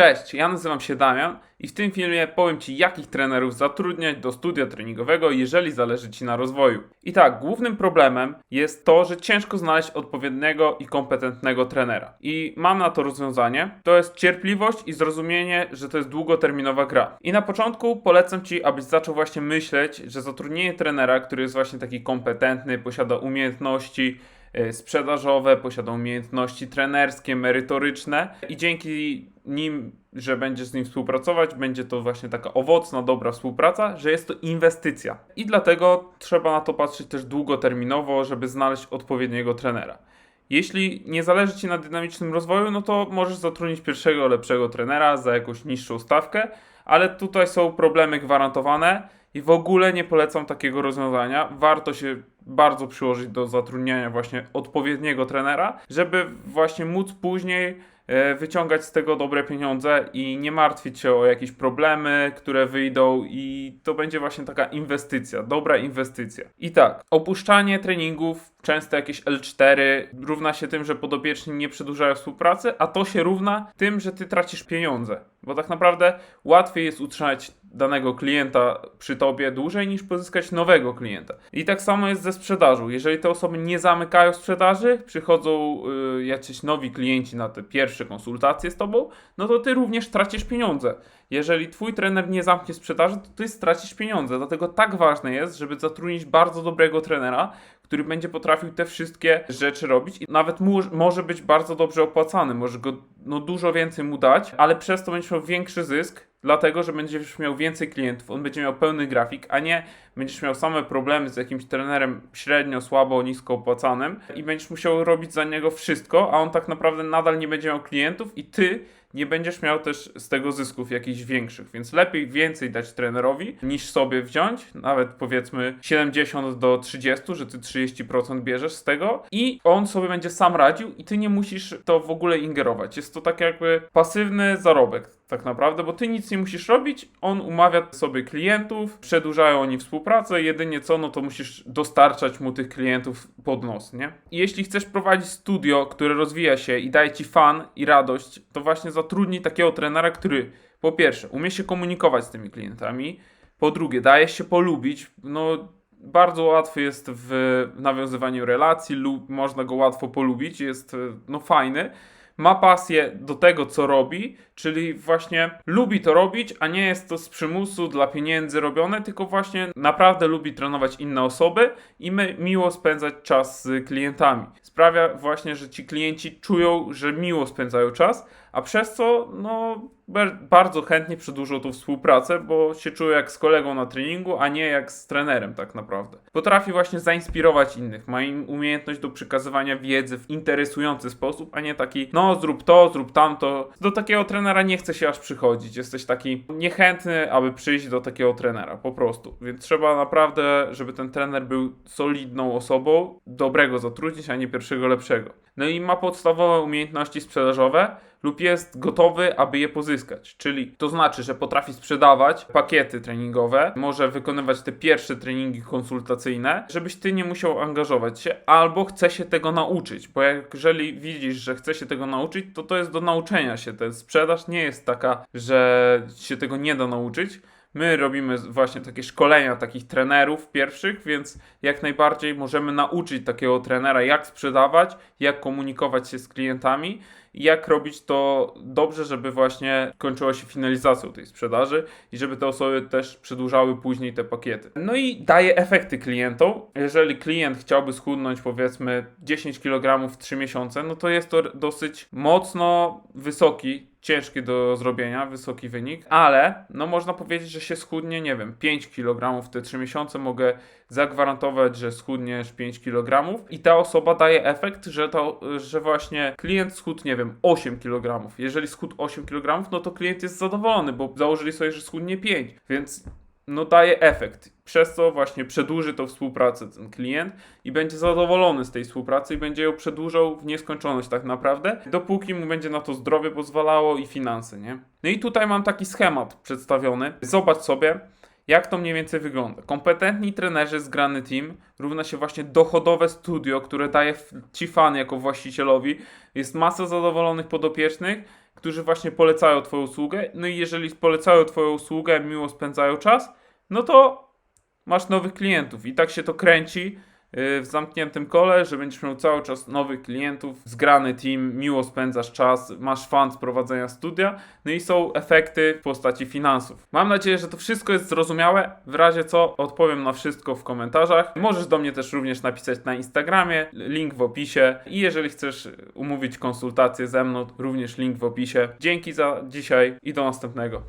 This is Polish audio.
Cześć, ja nazywam się Damian i w tym filmie powiem Ci, jakich trenerów zatrudniać do studia treningowego, jeżeli zależy Ci na rozwoju. I tak, głównym problemem jest to, że ciężko znaleźć odpowiedniego i kompetentnego trenera. I mam na to rozwiązanie. To jest cierpliwość i zrozumienie, że to jest długoterminowa gra. I na początku polecam Ci, abyś zaczął właśnie myśleć, że zatrudnienie trenera, który jest właśnie taki kompetentny, posiada umiejętności, sprzedażowe, posiada umiejętności trenerskie, merytoryczne i dzięki nim, że będziesz z nim współpracować, będzie to właśnie taka owocna, dobra współpraca, że jest to inwestycja. I dlatego trzeba na to patrzeć też długoterminowo, żeby znaleźć odpowiedniego trenera. Jeśli nie zależy Ci na dynamicznym rozwoju, no to możesz zatrudnić pierwszego lepszego trenera za jakąś niższą stawkę, ale tutaj są problemy gwarantowane i w ogóle nie polecam takiego rozwiązania. Warto się bardzo przyłożyć do zatrudniania właśnie odpowiedniego trenera, żeby właśnie móc później e, wyciągać z tego dobre pieniądze i nie martwić się o jakieś problemy, które wyjdą i to będzie właśnie taka inwestycja, dobra inwestycja. I tak, opuszczanie treningów, często jakieś L4 równa się tym, że podopieczni nie przedłużają współpracy, a to się równa tym, że ty tracisz pieniądze. Bo tak naprawdę łatwiej jest utrzymać danego klienta przy tobie dłużej niż pozyskać nowego klienta. I tak samo jest ze sprzedażą. Jeżeli te osoby nie zamykają sprzedaży, przychodzą y, jacyś nowi klienci na te pierwsze konsultacje z tobą, no to ty również tracisz pieniądze. Jeżeli twój trener nie zamknie sprzedaży, to ty stracisz pieniądze. Dlatego tak ważne jest, żeby zatrudnić bardzo dobrego trenera, który będzie potrafił te wszystkie rzeczy robić i nawet mu, może być bardzo dobrze opłacany, może go no, dużo więcej mu dać, ale przez to będziesz miał większy zysk, dlatego że będziesz miał więcej klientów, on będzie miał pełny grafik, a nie będziesz miał same problemy z jakimś trenerem średnio, słabo, nisko opłacanym i będziesz musiał robić za niego wszystko, a on tak naprawdę nadal nie będzie miał klientów i ty nie będziesz miał też z tego zysków jakichś większych, więc lepiej więcej dać trenerowi niż sobie wziąć, nawet powiedzmy 70 do 30, że ty 30% bierzesz z tego i on sobie będzie sam radził i ty nie musisz to w ogóle ingerować. Jest to tak jakby pasywny zarobek tak naprawdę, bo ty nic nie musisz robić, on umawia sobie klientów, przedłużają oni współpracę, jedynie co, no to musisz dostarczać mu tych klientów pod nos, nie? I jeśli chcesz prowadzić studio, które rozwija się i daje ci fan i radość, to właśnie zatrudnij takiego trenera, który po pierwsze umie się komunikować z tymi klientami, po drugie daje się polubić, no bardzo łatwy jest w nawiązywaniu relacji, lub można go łatwo polubić, jest no fajny, ma pasję do tego, co robi, czyli właśnie lubi to robić, a nie jest to z przymusu dla pieniędzy robione, tylko właśnie naprawdę lubi trenować inne osoby i my miło spędzać czas z klientami. Sprawia właśnie, że ci klienci czują, że miło spędzają czas, a przez co no bardzo chętnie przedłużą tą współpracę, bo się czują jak z kolegą na treningu, a nie jak z trenerem tak naprawdę. Potrafi właśnie zainspirować innych, ma im umiejętność do przekazywania wiedzy w interesujący sposób, a nie taki no zrób to, zrób tamto. Do takiego trenera nie chce się aż przychodzić, jesteś taki niechętny, aby przyjść do takiego trenera, po prostu. Więc trzeba naprawdę, żeby ten trener był solidną osobą, dobrego zatrudnić, a nie pierwszego lepszego. No i ma podstawowe umiejętności sprzedażowe, lub jest gotowy, aby je pozyskać. Czyli to znaczy, że potrafi sprzedawać pakiety treningowe, może wykonywać te pierwsze treningi konsultacyjne, żebyś ty nie musiał angażować się, albo chce się tego nauczyć, bo jeżeli widzisz, że chce się tego nauczyć, to to jest do nauczenia się. Ten sprzedaż nie jest taka, że się tego nie da nauczyć. My robimy właśnie takie szkolenia takich trenerów pierwszych, więc jak najbardziej możemy nauczyć takiego trenera, jak sprzedawać, jak komunikować się z klientami jak robić to dobrze, żeby właśnie kończyło się finalizacją tej sprzedaży i żeby te osoby też przedłużały później te pakiety. No i daje efekty klientom. Jeżeli klient chciałby schudnąć powiedzmy 10 kg w 3 miesiące, no to jest to dosyć mocno wysoki ciężki do zrobienia, wysoki wynik, ale no można powiedzieć, że się schudnie, nie wiem, 5 kg w te 3 miesiące, mogę zagwarantować, że schudniesz 5 kg i ta osoba daje efekt, że, to, że właśnie klient schudł, nie wiem, 8 kg. Jeżeli schudł 8 kg, no to klient jest zadowolony, bo założyli sobie, że schudnie 5, więc no daje efekt. Przez co właśnie przedłuży tą współpracę ten klient i będzie zadowolony z tej współpracy i będzie ją przedłużał w nieskończoność tak naprawdę, dopóki mu będzie na to zdrowie pozwalało i finanse, nie? No i tutaj mam taki schemat przedstawiony. Zobacz sobie, jak to mniej więcej wygląda. Kompetentni trenerzy, zgrany team równa się właśnie dochodowe studio, które daje ci fan jako właścicielowi. Jest masa zadowolonych podopiecznych, którzy właśnie polecają Twoją usługę. No i jeżeli polecają Twoją usługę, miło spędzają czas, no to masz nowych klientów. I tak się to kręci yy, w zamkniętym kole, że będziesz miał cały czas nowych klientów, zgrany team, miło spędzasz czas, masz fan z prowadzenia studia, no i są efekty w postaci finansów. Mam nadzieję, że to wszystko jest zrozumiałe. W razie co odpowiem na wszystko w komentarzach. Możesz do mnie też również napisać na Instagramie, link w opisie. I jeżeli chcesz umówić konsultację ze mną, również link w opisie. Dzięki za dzisiaj i do następnego.